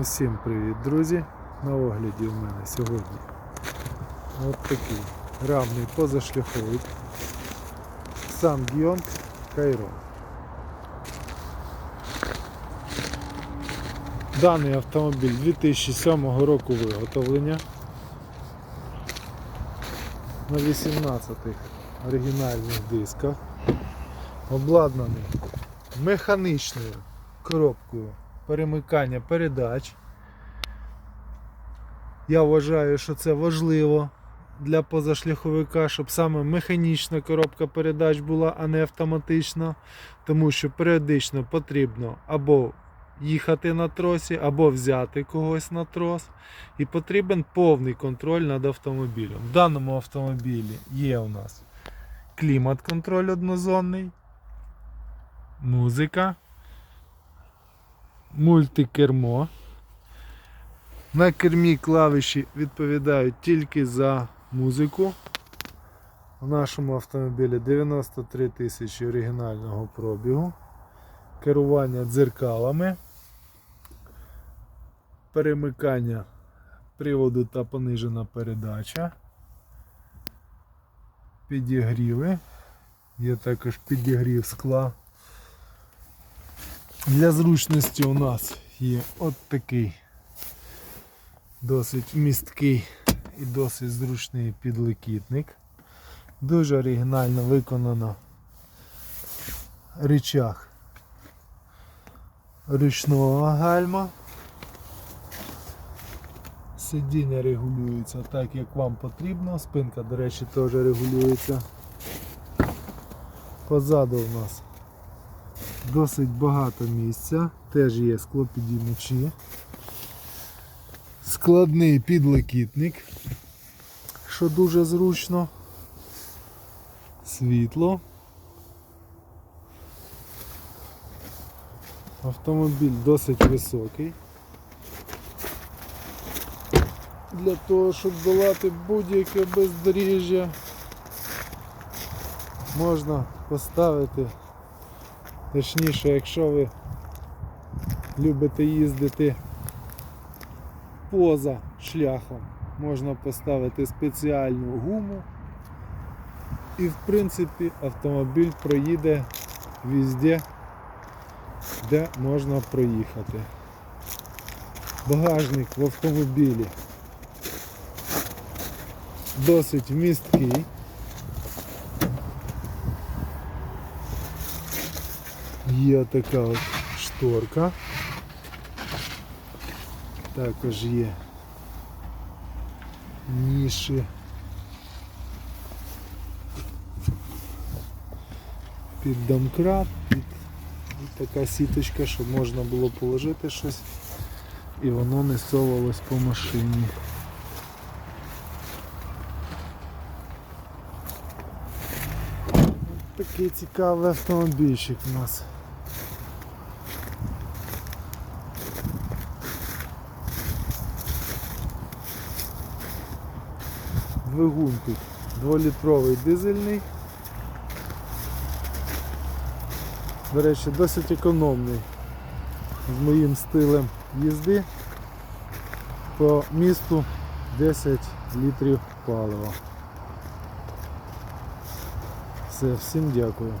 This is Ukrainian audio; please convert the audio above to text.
Усім привіт, друзі! На огляді у мене сьогодні от такий рамний позашляховик Samgyong Kairon. Даний автомобіль 2007 року виготовлення на 18 оригінальних дисках, обладнаний механічною коробкою перемикання передач. Я вважаю, що це важливо для позашляховика, щоб саме механічна коробка передач була, а не автоматична, тому що періодично потрібно або їхати на тросі, або взяти когось на трос. І потрібен повний контроль над автомобілем. В даному автомобілі є у нас клімат-контроль однозонний, музика мультикермо. На кермі клавіші відповідають тільки за музику. У нашому автомобілі 93 тисячі оригінального пробігу. Керування дзеркалами, перемикання приводу та понижена передача, підігріви, є також підігрів скла. Для зручності у нас є от такий досить місткий і досить зручний підлокітник. Дуже оригінально виконано речах ручного гальма. Сидіння регулюється так, як вам потрібно. Спинка, до речі, теж регулюється. Позаду у нас досить багато місця, теж є склопідіймачі, складний підлокітник, що дуже зручно, світло. Автомобіль досить високий. Для того, щоб долати будь-яке бездоріжжя, можна поставити Точніше, якщо ви любите їздити поза шляхом, можна поставити спеціальну гуму і в принципі автомобіль проїде везде, де можна проїхати. Багажник в автомобілі досить вмісткий. Є така шторка. Також є ніші. Під домкрат, під така сіточка, щоб можна було положити щось і воно не совалось по машині. Такий цікавий автомобільчик у нас. Двигун тут 2-літровий дизельний. До речі, досить економний з моїм стилем їзди. По місту 10 літрів палива. Все, всім дякую.